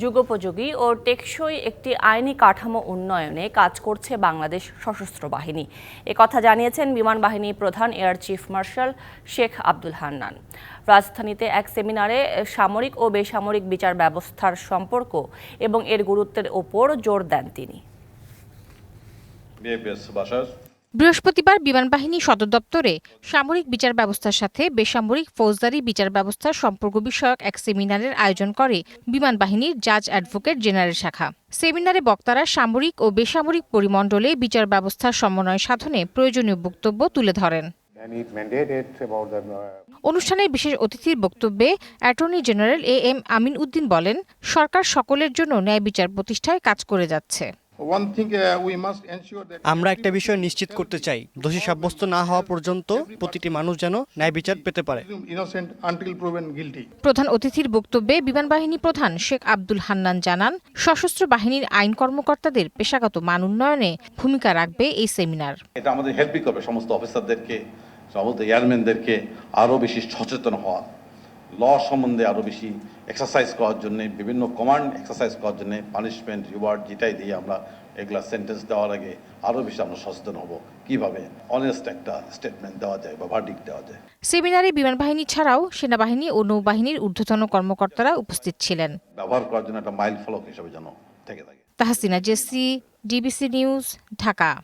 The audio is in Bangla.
যুগোপযোগী ও টেকসই একটি আইনি কাঠামো উন্নয়নে কাজ করছে বাংলাদেশ সশস্ত্র বাহিনী। কথা জানিয়েছেন বিমান বাহিনী প্রধান air chief marshal Sheikh Abdul Hannan. রাজধানীতে এক সেমিনারে সামরিক ও বেসামরিক বিচার ব্যবস্থার সম্পর্ক এবং এর গুরুত্বের ওপর জোর দেন তিনি। বৃহস্পতিবার বিমান বাহিনী সদর দপ্তরে সামরিক বিচার ব্যবস্থার সাথে বেসামরিক ফৌজদারি বিচার ব্যবস্থার সম্পর্ক বিষয়ক এক সেমিনারের আয়োজন করে বিমান বাহিনীর জাজ অ্যাডভোকেট জেনারেল শাখা। সেমিনারে বক্তারা সামরিক ও বেসামরিক পরিমণ্ডলে বিচার ব্যবস্থার সমন্বয় সাধনে প্রয়োজনীয় বক্তব্য তুলে ধরেন। অনুষ্ঠানে বিশেষ অতিথির বক্তব্যে attorney general A M Amin Uddin বলেন, সরকার সকলের জন্য ন্যায় বিচার প্রতিষ্ঠায় কাজ করে যাচ্ছে। One thing uh, we must ensure that আমরা একটা বিষয় নিশ্চিত করতে চাই। দোষী সাব্যস্ত না হওয়া পর্যন্ত প্রতিটি মানুষ যেন ন্যায় বিচার পেতে পারে. প্রধান অতিথির বক্তব্যে বিমান বাহিনী প্রধান শেখ আব্দুল হান্নান জানান সশস্ত্র বাহিনীর আইন কর্মকর্তাদের পেশাগত মান উন্নয়নে ভূমিকা রাখবে এই সেমিনার। এটা আমাদের হেল্পই করবে সমস্ত অফিসারদেরকে সমস্ত এয়ারম্যানদেরকে আরও বেশি সচেতন হওয়া। ল সম্বন্ধে আরও বেশি এক্সারসাইজ করার জন্য বিভিন্ন কমান্ড এক্সারসাইজ করার জন্য পানিশমেন্ট রিওয়ার্ড যেটাই দিয়ে আমরা এগুলা সেন্টেন্স দেওয়ার আগে আরও বেশি আমরা সচেতন হব। কীভাবে? অনেস্ট একটা স্টেটমেন্ট দেওয়া যায় বা ভার্ডিক দেওয়া যায়। সেমিনারে বিমান বাহিনী ছাড়াও সেনাবাহিনী ও নৌবাহিনীর ঊর্ধ্বতন কর্মকর্তারা উপস্থিত ছিলেন। ব্যবহার করার জন্য একটা মাইল ফলক হিসেবে যেন থেকে থাকে। Tahsina Jesy DBC news Dhaka.